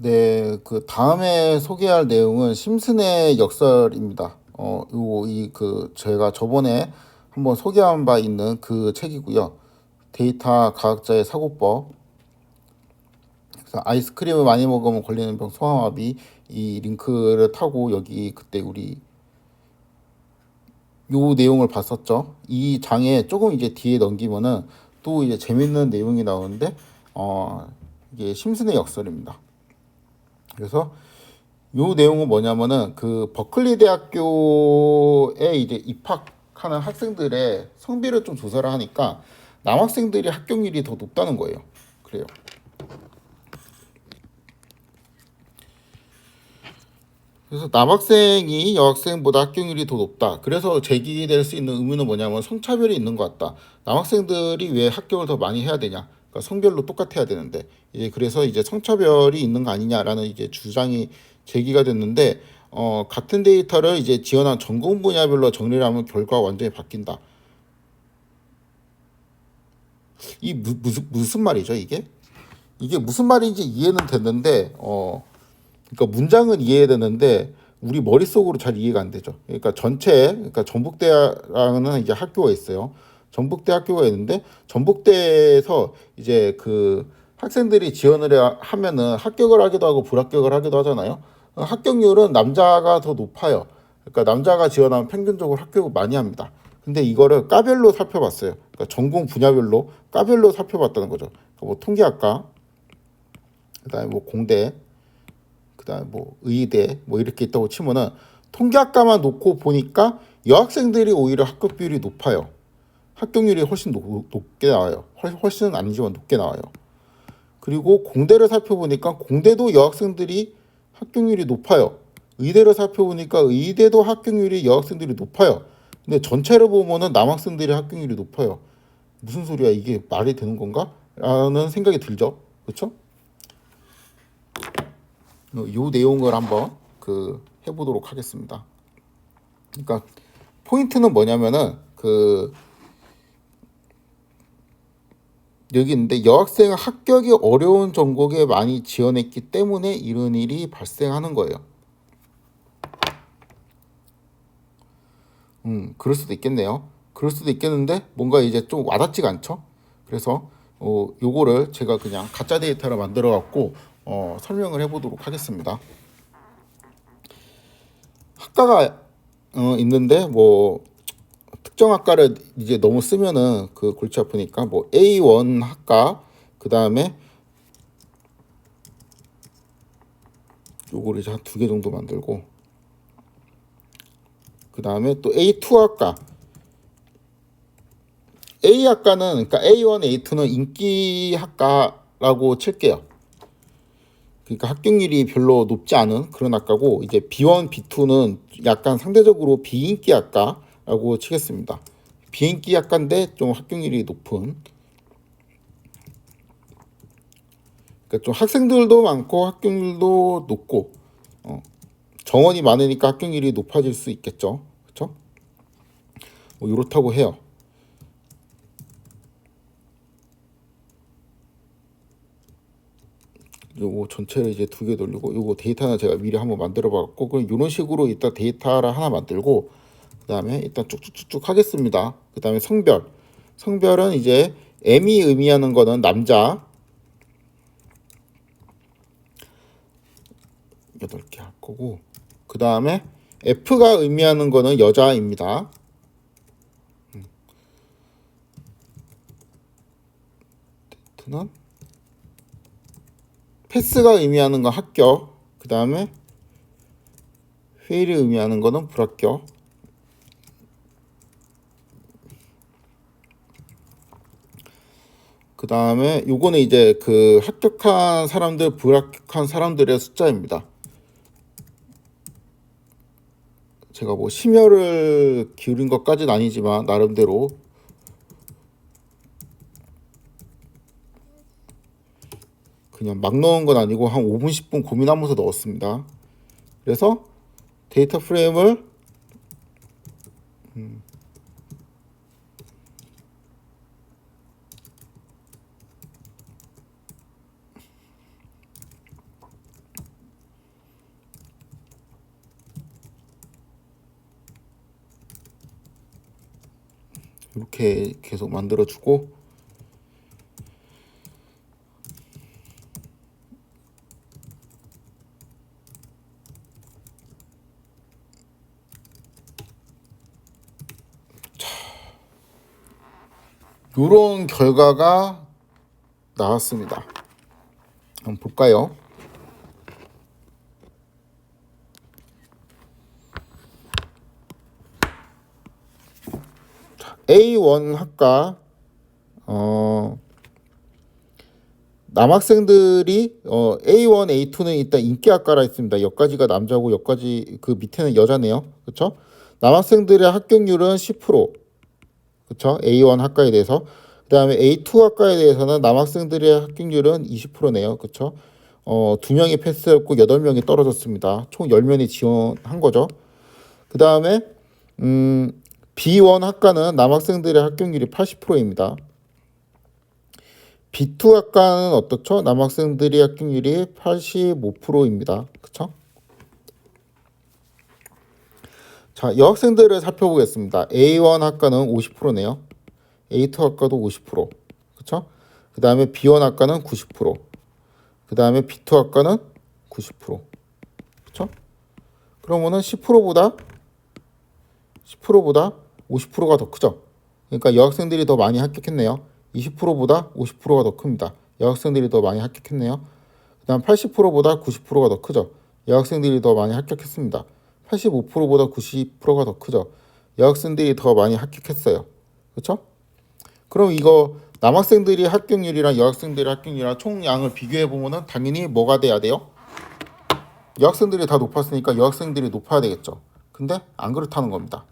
네, 그 다음에 소개할 내용은 심슨의 역설입니다. 어, 요, 이, 그, 제가 저번에 한번 소개한 바 있는 그 책이고요. 데이터 과학자의 사고법. 그래서 아이스크림을 많이 먹으면 걸리는 병 소아마비 이 링크를 타고 여기 그때 우리 요 내용을 봤었죠. 이 장에 조금 이제 뒤에 넘기면은 또 이제 재밌는 내용이 나오는데 어 이게 심슨의 역설입니다. 그래서 요 내용은 뭐냐면은 그 버클리 대학교에 이제 입학하는 학생들의 성비를 좀 조사를 하니까 남학생들이 합격률이 더 높다는 거예요. 그래요. 그래서 남학생이 여학생보다 합격률이 더 높다. 그래서 제기될 수 있는 의문은 뭐냐면 성차별이 있는 것 같다. 남학생들이 왜 합격을 더 많이 해야 되냐? 그러니까 성별로 똑같아야 되는데 이제 그래서 이제 성차별이 있는 거 아니냐라는 이제 주장이 제기가 됐는데 어, 같은 데이터를 이제 지원한 전공 분야별로 정리를 하면 결과가 완전히 바뀐다. 이 무, 무슨 무슨 말이죠 이게? 이게 무슨 말인지 이해는 됐는데 어 그러니까 문장은 이해되는데 우리 머릿속으로 잘 이해가 안 되죠. 그러니까 전체 그러니까 전북대라는 이제 학교가 있어요. 전북대 학교가 있는데 전북대에서 이제 그 학생들이 지원을 해- 하면은 합격을 하기도 하고 불합격을 하기도 하잖아요. 어, 합격률은 남자가 더 높아요. 그러니까 남자가 지원하면 평균적으로 합격을 많이 합니다. 근데 이거를 과별로 살펴봤어요. 그러니까 전공 분야별로 과별로 살펴봤다는 거죠. 그러니까 뭐 통계학과, 그다음에 뭐 공대, 그다음에 뭐 의대 뭐 이렇게 있다고 치면은 통계학과만 놓고 보니까 여학생들이 오히려 합격 비율이 높아요. 합격률이 훨씬 높, 높게 나와요. 훨- 훨씬은 아니지만 높게 나와요. 그리고 공대를 살펴보니까 공대도 여학생들이 합격률이 높아요. 의대를 살펴보니까 의대도 합격률이 여학생들이 높아요. 근데 전체를 보면은 남학생들이 합격률이 높아요. 무슨 소리야 이게 말이 되는 건가? 라는 생각이 들죠. 그렇죠? 요 내용을 한번 그 해보도록 하겠습니다. 그러니까 포인트는 뭐냐면은 그 여기 있는데 여학생 합격이 어려운 전공에 많이 지원했기 때문에 이런 일이 발생하는 거예요. 음, 그럴 수도 있겠네요. 그럴 수도 있겠는데 뭔가 이제 좀 와닿지가 않죠. 그래서 어, 요거를 제가 그냥 가짜 데이터를 만들어 갖고 어, 설명을 해보도록 하겠습니다. 학과가 어, 있는데 뭐 특정 학과를 이제 너무 쓰면은 그 골치 아프니까 뭐 A1 학과 그 다음에 요거를 이제 한 두 개 정도 만들고 그 다음에 또 A2 학과 A 학과는 그러니까 A1, A2는 인기 학과라고 칠게요. 그러니까 합격률이 별로 높지 않은 그런 학과고 이제 B1, B2는 약간 상대적으로 비인기 학과 라고 치겠습니다. 비인기 학과인데 좀 합격률이 높은 그러니까 좀 학생들도 많고 합격률도 높고 어, 정원이 많으니까 합격률이 높아질 수 있겠죠. 그렇죠? 뭐 이렇다고 해요. 요거 전체를 이제 두 개 돌리고 요거 데이터 는 제가 미리 한번 만들어 봤고 그럼 이런 식으로 이따 데이터를 하나 만들고 그 다음에 일단 쭉쭉쭉쭉 하겠습니다. 그 다음에 성별 성별은 이제 M이 의미하는 거는 남자 여덟 개할 거고 그 다음에 F가 의미하는 거는 여자입니다. 음. 패스가 의미하는 건 합격. 그 다음에 회의를 의미하는 거는 불합격. 다음에 요거는 이제 그 합격한 사람들, 불합격한 사람들의 숫자입니다. 제가 뭐 심혈을 기울인 것까지는 아니지만 나름대로 그냥 막 넣은 건 아니고 한 5분 10분 고민하면서 넣었습니다. 그래서 데이터 프레임을 음, 이렇게 계속 만들어주고 이런 결과가 나왔습니다. 한번 볼까요? A1 학과 어, 남학생들이 어, A1, A2는 일단 인기 학과라 있습니다. 여기까지가 남자고 여기까지 그 밑에는 여자네요. 그렇죠? 남학생들의 합격률은 10%. 그렇죠? A1 학과에 대해서 그다음에 A2 학과에 대해서는 남학생들의 합격률은 20%네요. 그렇죠? 어, 두 명이 패스했고 여덟 명이 떨어졌습니다. 총 10명이 지원한 거죠. 그다음에 음, B1 학과는 남학생들의 합격률이 80%입니다. B2 학과는 어떻죠? 남학생들의 합격률이 85%입니다. 그렇죠? 자, 여학생들을 살펴보겠습니다. A1 학과는 50%네요. A2 학과도 50%. 그렇죠? 그다음에 B1 학과는 90%. 그 다음에 B2 학과는 90%. 그렇죠? 그러면은 10%보다 10%보다 50%가 더 크죠. 그러니까 여학생들이 더 많이 합격했네요. 20%보다 50%가 더 큽니다. 여학생들이 더 많이 합격했네요. 그다음 80%보다 90%가 더 크죠. 여학생들이 더 많이 합격했습니다. 85%보다 90%가 더 크죠. 여학생들이 더 많이 합격했어요. 그렇죠? 그럼 이거 남학생들이 합격률이랑 여학생들의 합격률이랑 총량을 비교해 보면은 당연히 뭐가 돼야 돼요? 여학생들이 다 높았으니까 여학생들이 높아야 되겠죠. 근데 안 그렇다는 겁니다.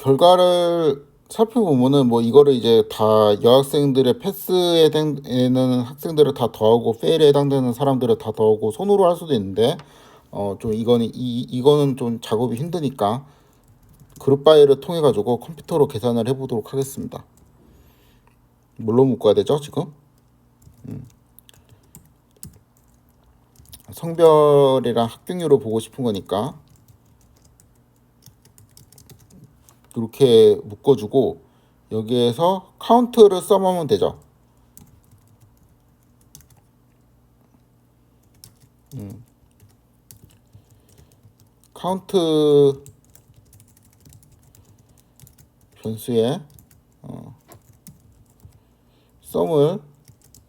결과를 살펴보면은 뭐 이거를 이제 다 여학생들의 패스에 해당되는 학생들을 다 더하고 페일에 해당되는 사람들을 다 더하고 손으로 할 수도 있는데 어 좀 이거는 이 이거는 좀 작업이 힘드니까 그룹 파일을 통해 가지고 컴퓨터로 계산을 해보도록 하겠습니다. 뭘로 묶어야 되죠 지금? 음. 성별이랑 합격률을 보고 싶은 거니까 이렇게 묶어주고 여기에서 카운트를 써보면 되죠. 음. 카운트 변수에 어, 썸을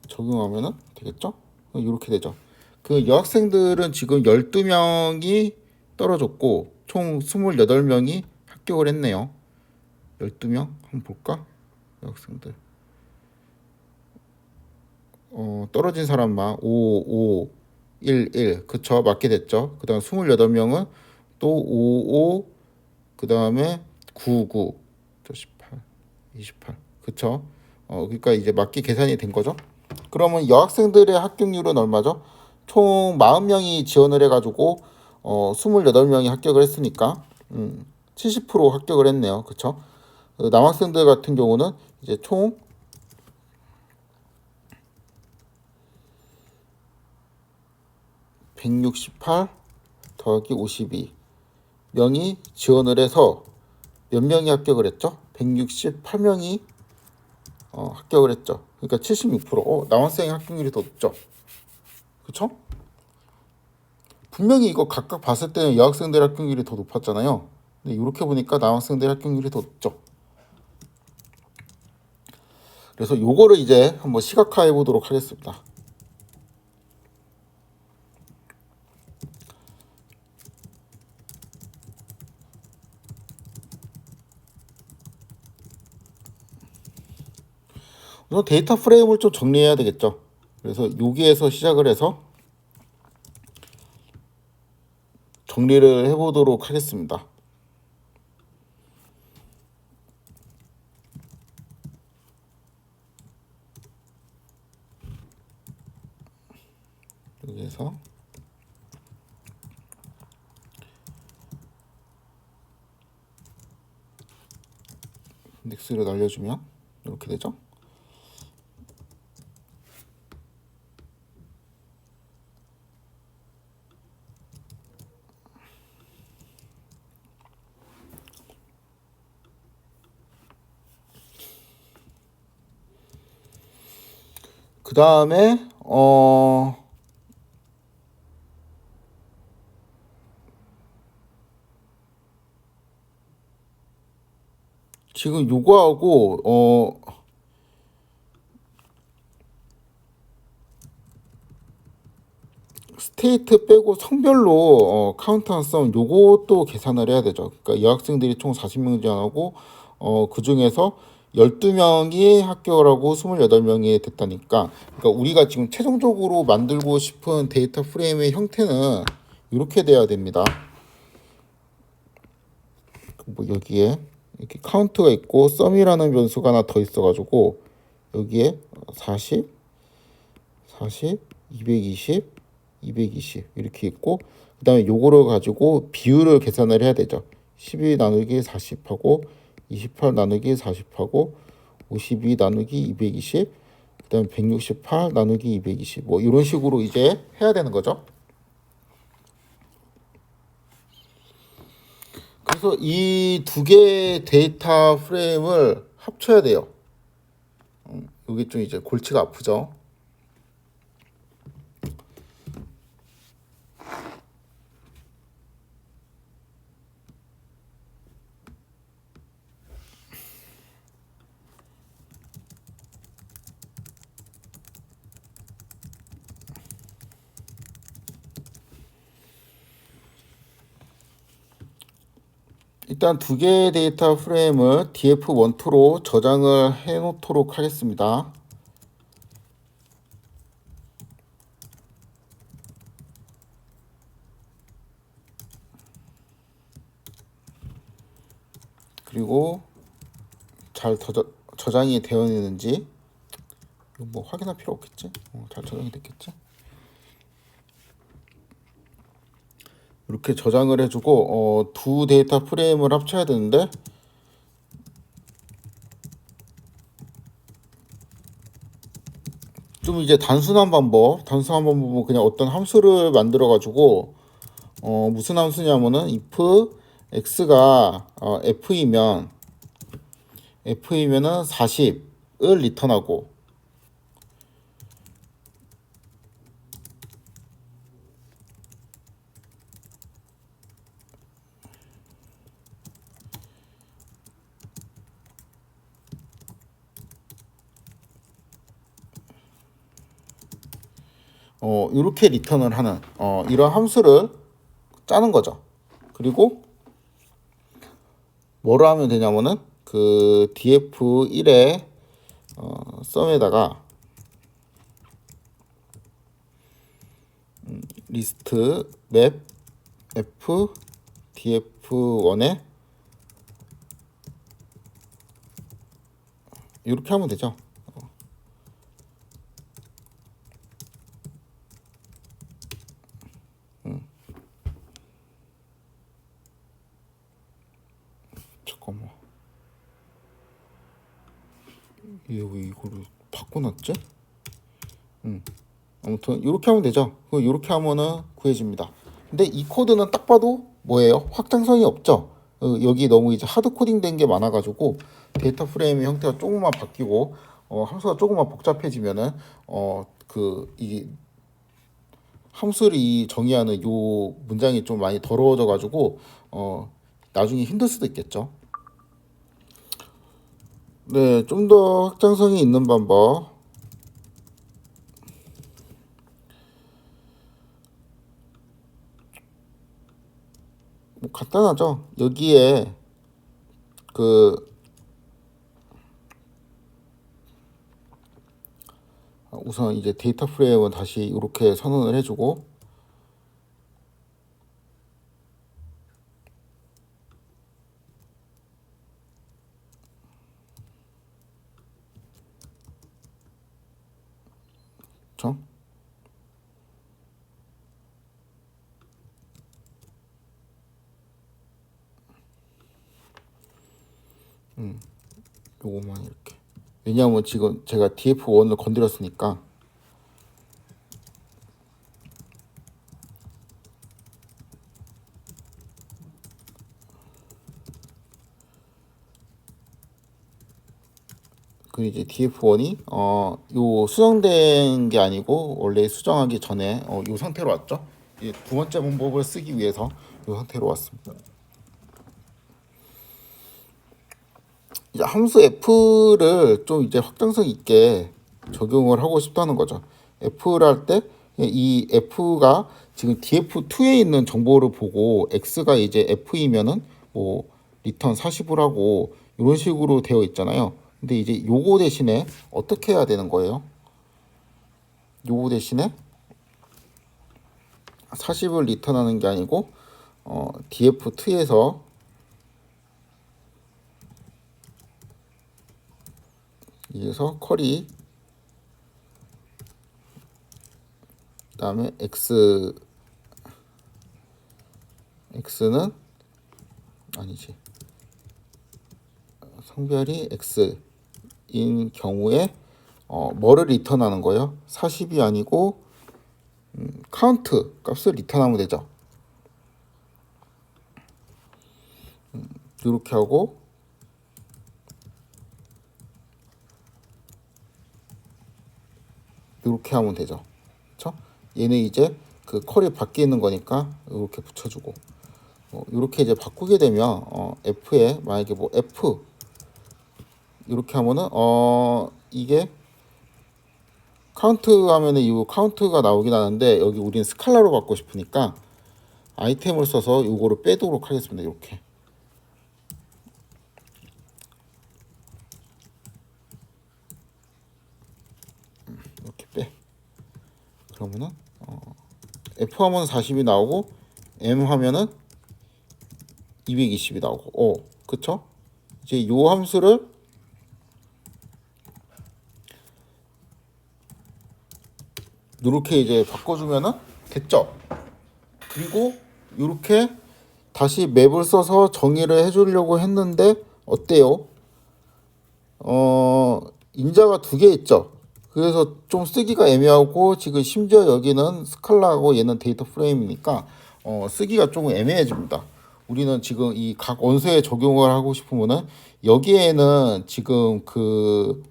적용하면 되겠죠? 이렇게 되죠. 그 여학생들은 지금 12명이 떨어졌고 총 28명이 합격을 했네요. 12명 한번 볼까? 여학생들. 어, 떨어진 사람만 5 5 1 1 그쵸 맞게 됐죠. 그 다음 28명은 또 5 5 그 다음에 9 9 18 28 그쵸? 어 그러니까 이제 맞게 계산이 된 거죠. 그러면 여학생들의 합격률은 얼마죠? 총 40명이 지원을 해 가지고 어 28명이 합격을 했으니까 음, 70% 합격을 했네요. 그쵸? 그 남학생들 같은 경우는 이제 총 (168) 더하기 (52) 명이 지원을 해서 몇 명이 합격을 했죠? (168명이) 어, 합격을 했죠. 그러니까 (76%) 어, 남학생 합격률이 더 높죠. 그쵸? 분명히 이거 각각 봤을 때는 여학생들 합격률이 더 높았잖아요. 근데 이렇게 보니까 남학생들 합격률이 더 높죠. 그래서 요거를 이제 한번 시각화해 보도록 하겠습니다. 우선 데이터 프레임을 좀 정리해야 되겠죠. 그래서 여기에서 시작을 해서 정리를 해보도록 하겠습니다. 그래서 넥스를 날려주면 이렇게 되죠. 그 다음에 어 지금 요거하고 어 스테이트 빼고 성별로 어, 카운트 한 썸 요것도 계산을 해야 되죠. 그러니까 여학생들이 총 40명 지원하고 어, 그 중에서 12명이 합격을 하고 28명이 됐다니까. 그러니까 우리가 지금 최종적으로 만들고 싶은 데이터 프레임의 형태는 이렇게 돼야 됩니다. 뭐 여기에 이렇게 카운트가 있고 썸이라는 변수가 하나 더 있어가지고 여기에 40, 40, 220, 220 이렇게 있고 그 다음에 요거를 가지고 비율을 계산을 해야 되죠. 12 나누기 40하고 28 나누기 40하고 52 나누기 220 그다음에 168 나누기 220 뭐 이런 식으로 이제 해야 되는 거죠. 그래서 이 두 개의 데이터 프레임을 합쳐야 돼요. 음, 이게 좀 이제 골치가 아프죠. 일단 두 개의 데이터 프레임을 df12로 저장을 해 놓도록 하겠습니다. 그리고 잘 저장, 저장이 되어 있는지 뭐 확인할 필요 없겠지? 어, 잘 저장이 됐겠지? 이렇게 저장을 해주고 어, 두 데이터 프레임을 합쳐야 되는데 좀 이제 단순한 방법, 단순한 방법은 그냥 어떤 함수를 만들어 가지고 어, 무슨 함수냐면은 if x가 어, f이면 f이면은 40을 리턴하고 어, 이렇게 리턴을 하는 어, 이런 함수를 짜는 거죠. 그리고 뭐로 하면 되냐면은 그 df1의 어, 썸에다가 음, 리스트 맵 f df1에 이렇게 하면 되죠. 잠깐만. 얘 왜 이거를 바꿔놨지? 음. 아무튼 이렇게 하면 되죠. 이렇게 하면은 구해집니다. 근데 이 코드는 딱 봐도 뭐예요? 확장성이 없죠. 어, 여기 너무 이제 하드 코딩 된 게 많아가지고 데이터 프레임의 형태가 조금만 바뀌고 어, 함수가 조금만 복잡해지면은 어 그 이 함수를 이 정의하는 요 문장이 좀 많이 더러워져 가지고 어 나중에 힘들 수도 있겠죠. 네, 좀 더 확장성이 있는 방법. 뭐 간단하죠. 여기에 그 우선 이제 데이터 프레임은 다시 이렇게 선언을 해주고 그렇죠? 음, 요거만 이렇게. 왜냐하면 지금 제가 df1을 건드렸으니까 그 이제 DF1이 어 요 수정된 게 아니고 원래 수정하기 전에 어, 요 상태로 왔죠. 이두 번째 문법을 쓰기 위해서 요 상태로 왔습니다. 이제 함수 f를 좀 이제 확장성 있게 적용을 하고 싶다는 거죠. f를 할 때 이 f가 지금 df2에 있는 정보를 보고 x가 이제 f이면은 뭐 리턴 40을 하고 이런 식으로 되어 있잖아요. 근데 이제 요거 대신에 어떻게 해야 되는 거예요? 요거 대신에 40을 리턴하는 게 아니고 어, df2에서 여기서 쿼리 그다음에 x x는 아니지 성별이 x인 경우에 어, 뭐를 리턴하는 거예요? 40이 아니고 음, 카운트 값을 리턴하면 되죠. 음, 이렇게 하고 이렇게 하면 되죠. 그렇죠? 얘는 이제 그 컬이 바뀌는 거니까 이렇게 붙여주고 어, 이렇게 이제 바꾸게 되면 어, F에 만약에 뭐 F 이렇게 하면은 어 이게 카운트 하면은 이 카운트가 나오긴 하는데 여기 우리는 스칼라로 받고 싶으니까 아이템을 써서 요거를 빼도록 하겠습니다. 이렇게 음, 이렇게 빼. 그러면은 어, F 하면 40이 나오고 M 하면은 220이 나오고 어 그쵸? 이제 요 함수를 이렇게 이제 바꿔주면은 됐죠. 그리고 이렇게 다시 맵을 써서 정의를 해주려고 했는데 어때요? 어 인자가 두 개 있죠. 그래서 좀 쓰기가 애매하고 지금 심지어 여기는 스칼라하고 얘는 데이터 프레임이니까 어 쓰기가 조금 애매해집니다. 우리는 지금 이 각 원소에 적용을 하고 싶으면은 여기에는 지금 그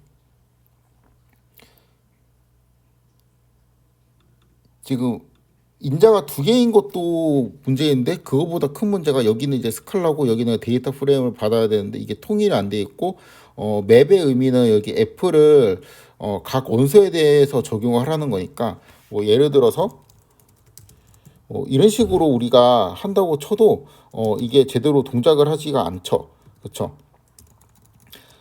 지금 인자가 두 개인 것도 문제인데 그거보다 큰 문제가 여기는 이제 스칼라고 여기는 데이터 프레임을 받아야 되는데 이게 통일이 안 돼 있고 어 맵의 의미는 여기 F를 어 각 원소에 대해서 적용을 하라는 거니까 뭐 예를 들어서 어 이런 식으로 우리가 한다고 쳐도 어 이게 제대로 동작을 하지가 않죠. 그렇죠?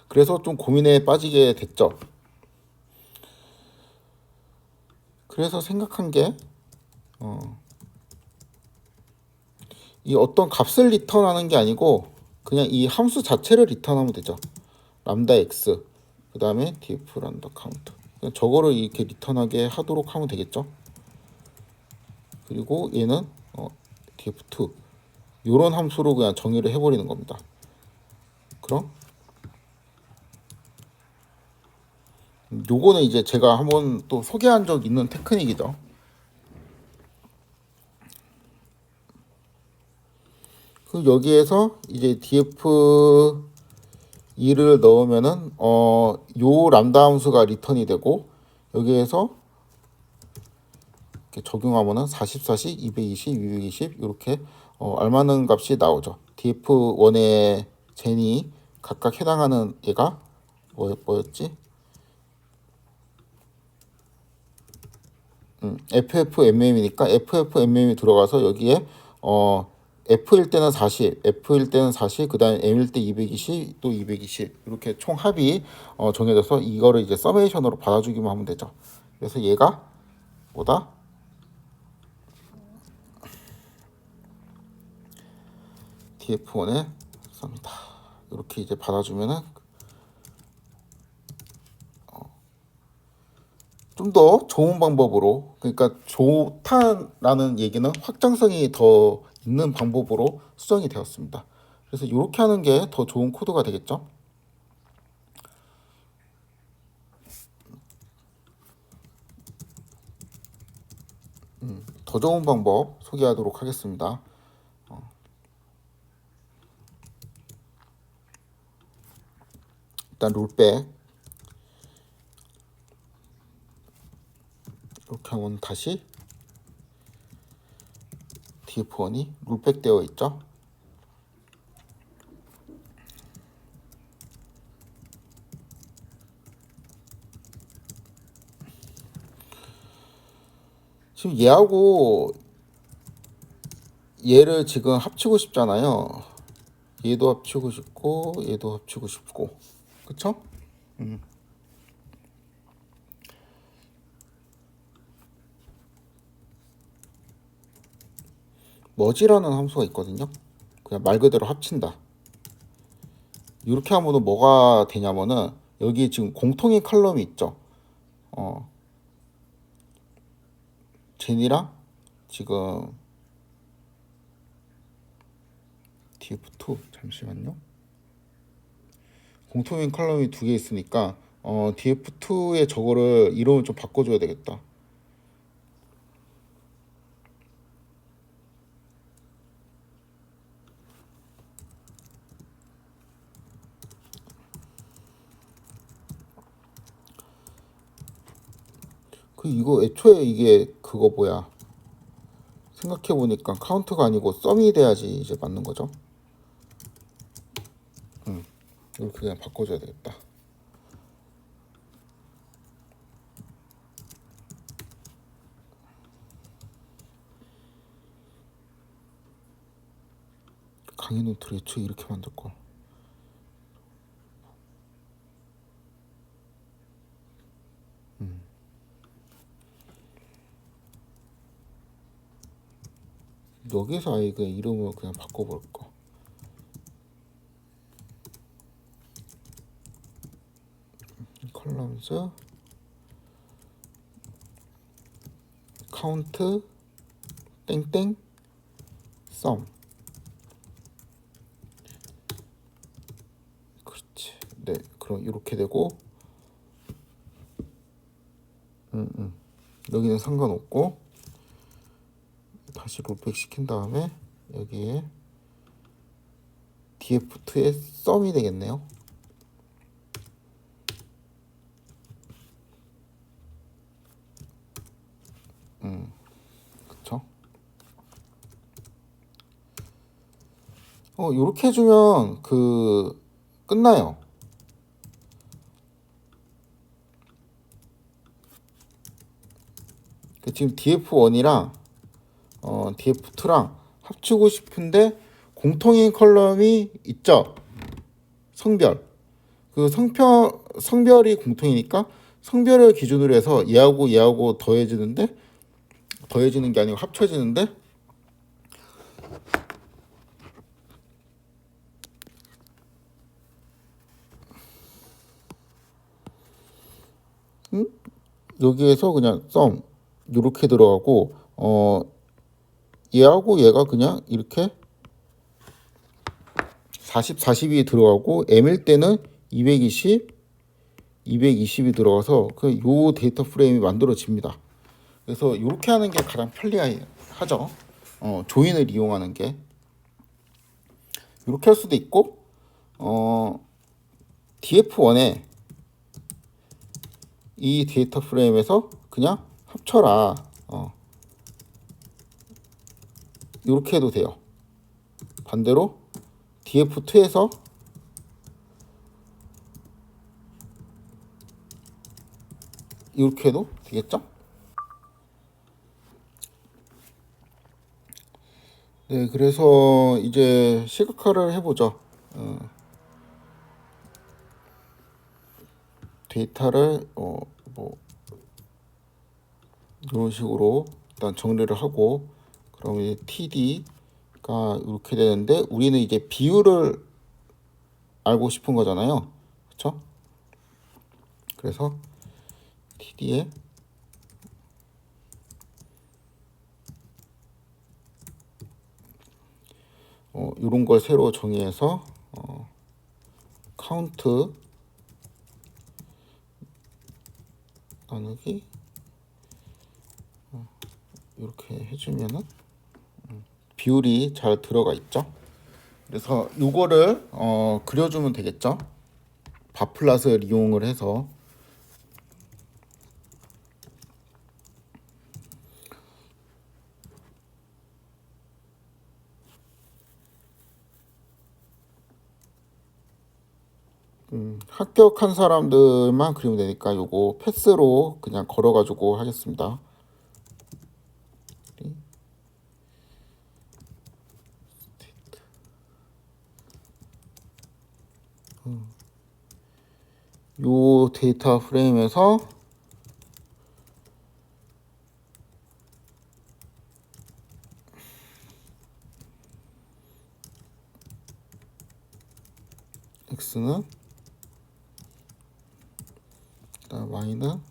그래서 좀 고민에 빠지게 됐죠. 그래서 생각한 게 어, 이 어떤 값을 리턴하는 게 아니고 그냥 이 함수 자체를 리턴하면 되죠. 람다 x 그 다음에 df 란다 카운트 그냥 저거를 이렇게 리턴하게 하도록 하면 되겠죠. 그리고 얘는 어, df2 요런 함수로 그냥 정의를 해버리는 겁니다. 그럼 요거는 이제 제가 한번 또 소개한 적 있는 테크닉이죠. 그 여기에서 이제 df 2를 넣으면은 어 요 람다 함수가 리턴이 되고 여기에서 이렇게 적용하면은 40, 40, 220, 220 이렇게 어 알맞는 값이 나오죠. df1의 젠이 각각 해당하는 얘가 뭐, 뭐였지? 음, FFMM이니까 FFMM이 들어가서 여기에 어 F일 때는 40, F일 때는 40, 그 다음에 M일 때 220, 또 220 이렇게 총 합이 어, 정해져서 이거를 이제 서메이션으로 받아주기만 하면 되죠. 그래서 얘가 뭐다? TF1의 썸이다. 이렇게 이제 받아주면은 좀더 좋은 방법으로 그러니까 좋다라는 얘기는 확장성이 더 있는 방법으로 수정이 되었습니다. 그래서 이렇게 하는 게 더 좋은 코드가 되겠죠. 음, 더 좋은 방법 소개하도록 하겠습니다. 어. 일단 롤백 이렇게 하면 다시 df1이 룰백 되어 있죠. 지금 얘하고 얘를 지금 합치고 싶잖아요. 얘도 합치고 싶고 얘도 합치고 싶고 그쵸? 음. 머지라는 함수가 있거든요. 그냥 말 그대로 합친다. 이렇게 하면은 뭐가 되냐면은 여기 지금 공통인 칼럼이 있죠. 어. 제니랑 지금 df2 잠시만요. 공통인 컬럼이 두 개 있으니까 어, df2의 저거를 이름을 좀 바꿔줘야 되겠다. 그 이거 애초에 이게 그거 뭐야? 생각해 보니까 카운트가 아니고 썸이 돼야지 이제 맞는 거죠. 음, 이렇게 그냥 바꿔줘야 되겠다. 강의 노트를 애초에 이렇게 만들 걸. 여기서 아예 그 이름을 그냥 바꿔볼까. 컬럼스 카운트 땡땡 썸. 그렇지. 네 그럼 이렇게 되고. 음 음. 여기는 상관없고 다시 롤백 시킨 다음에 여기에 df2의 썸이 되겠네요. 음? 어, 요렇게 해주면 그 끝나요. 그 지금 df1이랑 어, df2랑 합치고 싶은데 공통인 컬럼이 있죠. 성별. 그 성별 성별이 공통이니까 성별을 기준으로 해서 얘하고 얘하고 더해지는데 더해지는 게 아니고 합쳐지는데 음? 여기에서 그냥 썸 이렇게 들어가고 어 얘하고 얘가 그냥 이렇게 40, 40이 들어가고 M일 때는 220, 220이 들어가서 그 요 데이터 프레임이 만들어집니다. 그래서 이렇게 하는 게 가장 편리하죠. 어, 조인을 이용하는 게 이렇게 할 수도 있고 어, DF1에 이 데이터 프레임에서 그냥 합쳐라. 어. 이렇게 해도 돼요. 반대로 df2에서 이렇게 해도 되겠죠? 네, 그래서 이제 시각화를 해보죠. 어, 데이터를 어, 뭐 이런 식으로 일단 정리를 하고 그럼 이제 TD가 이렇게 되는데 우리는 이제 비율을 알고 싶은 거잖아요. 그렇죠? 그래서 TD에 어, 이런 걸 새로 정의해서 어, 카운트 나누기 어, 이렇게 해주면은 비율이 잘 들어가 있죠. 그래서 요거를 어, 그려주면 되겠죠. 바플라스를 이용을 해서 음, 합격한 사람들만 그리면 되니까 요거 패스로 그냥 걸어가지고 하겠습니다. 요 데이터 프레임에서 x는 그다음 y는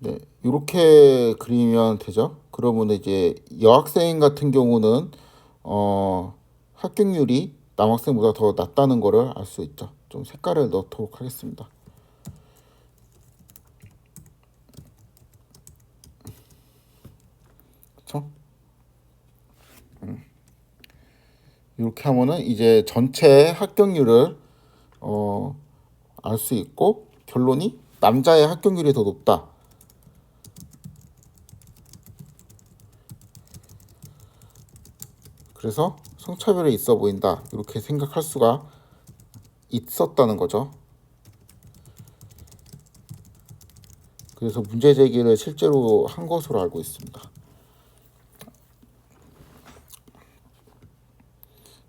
네, 이렇게 그리면 되죠. 그러면 이제 여학생 같은 경우는 어, 합격률이 남학생보다 더 낮다는 거를 알 수 있죠. 좀 색깔을 넣도록 하겠습니다. 이렇게 하면은 이제 전체 합격률을 어, 알 수 있고 결론이 남자의 합격률이 더 높다. 그래서 성차별이 있어 보인다. 이렇게 생각할 수가 있었다는 거죠. 그래서 문제 제기를 실제로 한 것으로 알고 있습니다.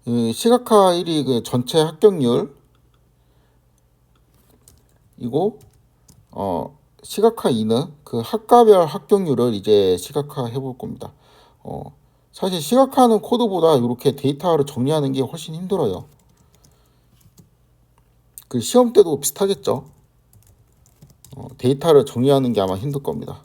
이 시각화 1위 그 전체 합격률 이고 어 시각화 2는 그 학과별 합격률을 이제 시각화 해볼 겁니다. 어 사실 시각화하는 코드보다 이렇게 데이터를 정리하는 게 훨씬 힘들어요. 그 시험 때도 비슷하겠죠. 어, 데이터를 정리하는 게 아마 힘들 겁니다.